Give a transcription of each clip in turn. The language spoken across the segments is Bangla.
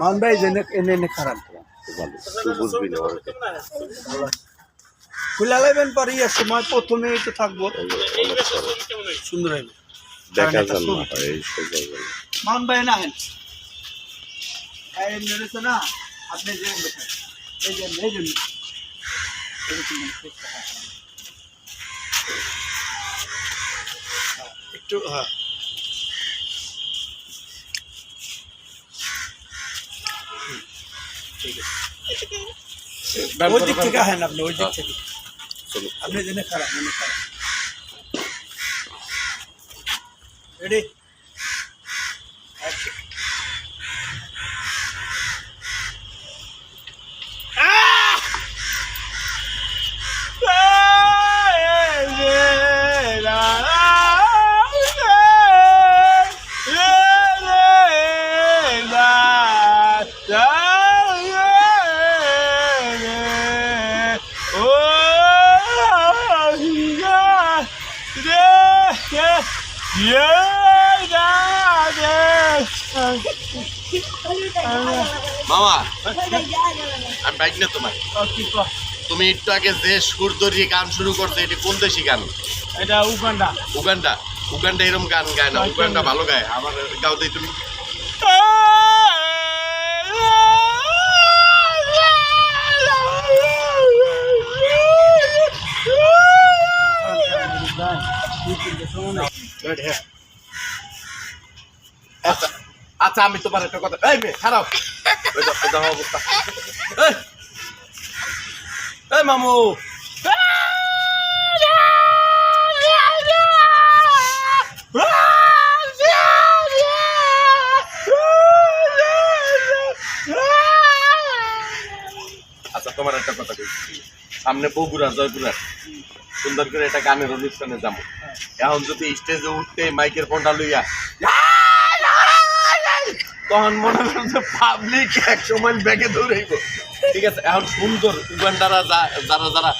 মান ভাই জেনে এনে এনে খারাপ ভালো তুই বুঝবি না ওর খুলে লাইবেন পরে ইয়ে সময় প্রথমে একটু থাকব সুন্দর হইবে দেখা কারণ এটা যান না শুরু। হয়, এই সব জায়গায়। মান ভাই না হেন এই মেরেছে না আপনি যে দেখেন এই যে এই যে এরকম দেখতে হয়। একটু হ্যাঁ ঠিক আছে ওই দিক থেকে আসেন আপনি ওই দিক থেকে চলো আপনি জেনে খারাপ মনে খারাপ রেডি মামা আমি বাইক না তোমার তুমি একটু আগে যে সুর ধরিয়ে গান শুরু করছে এটি কোন দেশি গান এটা উগান্ডা উগান্ডা উগান্ডা এরকম গান গায় না উগান্ডা ভালো গায় আমার গাও দেই তুমি আচ্ছা আচ্ছা আমি তোমার একটা কথা এই মেয়ে খারাপ অবস্থা। এই, মামু। আচ্ছা তোমার একটা কথা সামনে বগুড়া জয়পুরা। সুন্দর করে একটা গানের অনুষ্ঠানে যাব। এখন যদি স্টেজে উঠতে মাইকের ফোনটা লইয়া তখন মনে করেন যে পাবলিক এক সময় ব্যাগে দৌড়াইব ঠিক আছে, এখন সুন্দর উগান্ডারা যারা যারা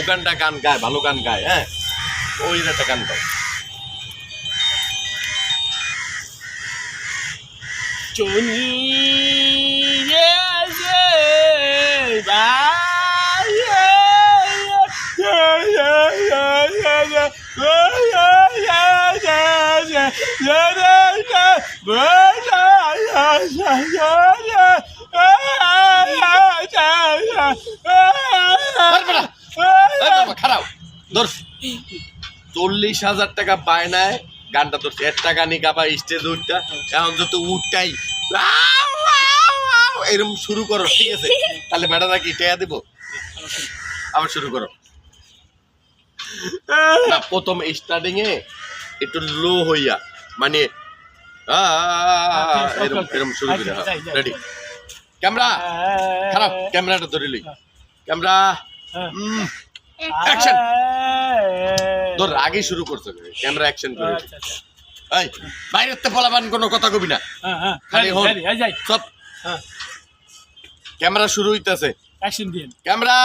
উগান্ডা গান গায়, ভালো গান গায় হ্যাঁ ওই একটা গান গায়। এই খারাপ। চল্লিশ হাজার টাকা বায়নায় গানটা ধরছে একটা গানই গাবা স্টেজ উঠটা। এখন যত উঠটাই। এরকম শুরু করো, ঠিক আছে? তাহলে ম্যাডামরা কি টেয়া দেবো? আবার শুরু করো। না, প্রথম স্টার্টিং এ একটু লো হইয়া মানে আ, এরকম এরকম শুরু করে রেডি ক্যামেরা খারাপ ক্যামেরাটা ধরে লই ক্যামেরা অ্যাকশন ধর আগে শুরু করছে ক্যামেরা অ্যাকশন করে এই বাইরের তে ফলাবান কোনো কথা কবি না খালি হন। সব ক্যামেরা শুরু হইতাছে অ্যাকশন দিন camera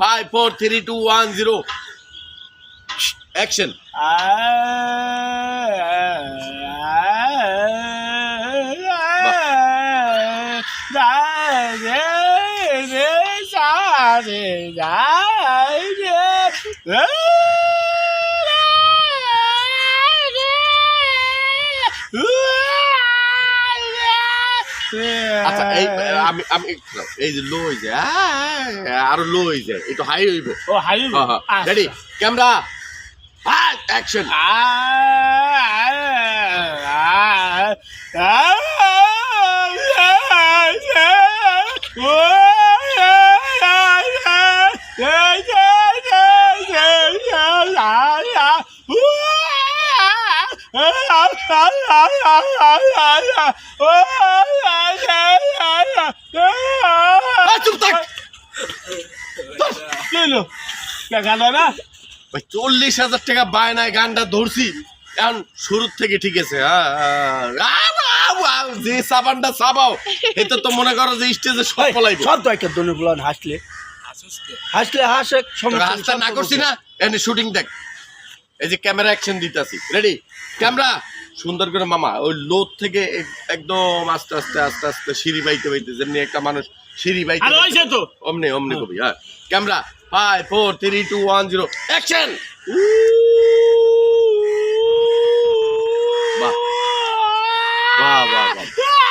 five four three two one zero action আচ্ছা এই আমি আমি এই যে লো হয়ে যায় আরও লো হয়ে যায় একটু হাই হইব। ও হাই রেডি ক্যামেরা অ্যাকশন চুপ থাক গানা না ভাই চল্লিশ হাজার টাকা বায়নায় গানটা ধরছি। এখন শুরুর থেকে ঠিক আছে হ্যাঁ, হ্যাঁ। যে সাবানটা সাবাও এতে তো মনে করো যে স্টেজে সব পলাইব। সব তো একটা দনে বলান হাসলে হাসলে হাসে রাস্তা না করছি না এনে শুটিং দেখ। এই যে ক্যামেরা অ্যাকশন দিতেছি। রেডি ক্যামেরা সুন্দর করে মামা ওই লোদ থেকে এক- একদম আস্তে আস্তে আস্তে আস্তে সিঁড়ি বাইতে বাইতে যেমনি একটা মানুষ সিঁড়ি বাইতে তো। অমনি অমনি কবি হ্যাঁ। Camera five four three two one zero action বাহ বাহ বাহ বাহ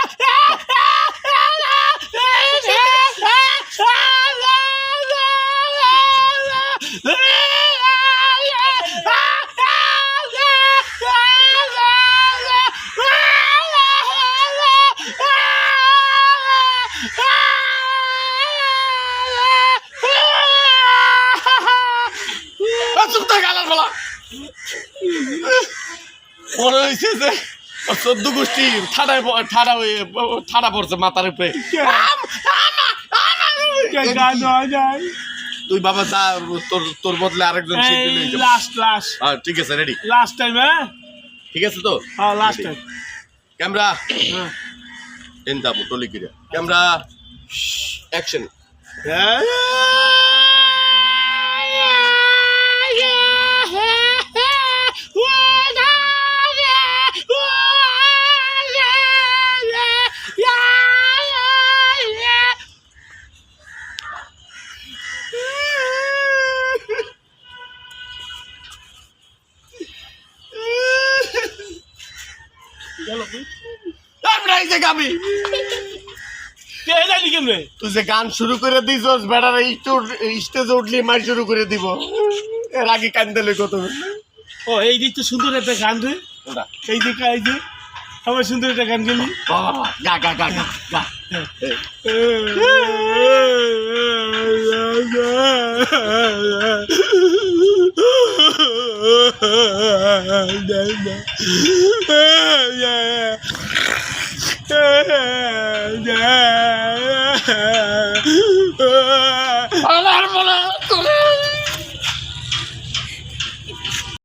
বলা। মনে হয়েছে যে চোদ্দ গোষ্ঠী ঠাডায় ঠাডা হয়ে ঠাডা পড়ছে মাথার উপরে। হয় তুই বাবা যা তোর তোর বদলে আরেকজন লাস্ট লাস্ট হ্যাঁ ঠিক আছে রেডি লাস্ট টাইম হ্যাঁ? ঠিক আছে তো? হ্যাঁ লাস্ট টাইম ক্যামেরা। এন দাম টলি কিরা ক্যামেরা। অ্যাকশন আমরা এই যে গাবি তুই যে গান শুরু করে দিছস একটু স্টেজে উঠলি মার শুরু করে দিব এর আগে কান্দালে কত ও এই দিক তো সুন্দর একটা গান রে এই দিক এই যে আমার সুন্দর একটা গান গেলি গা গা গা গা গা আলার বলা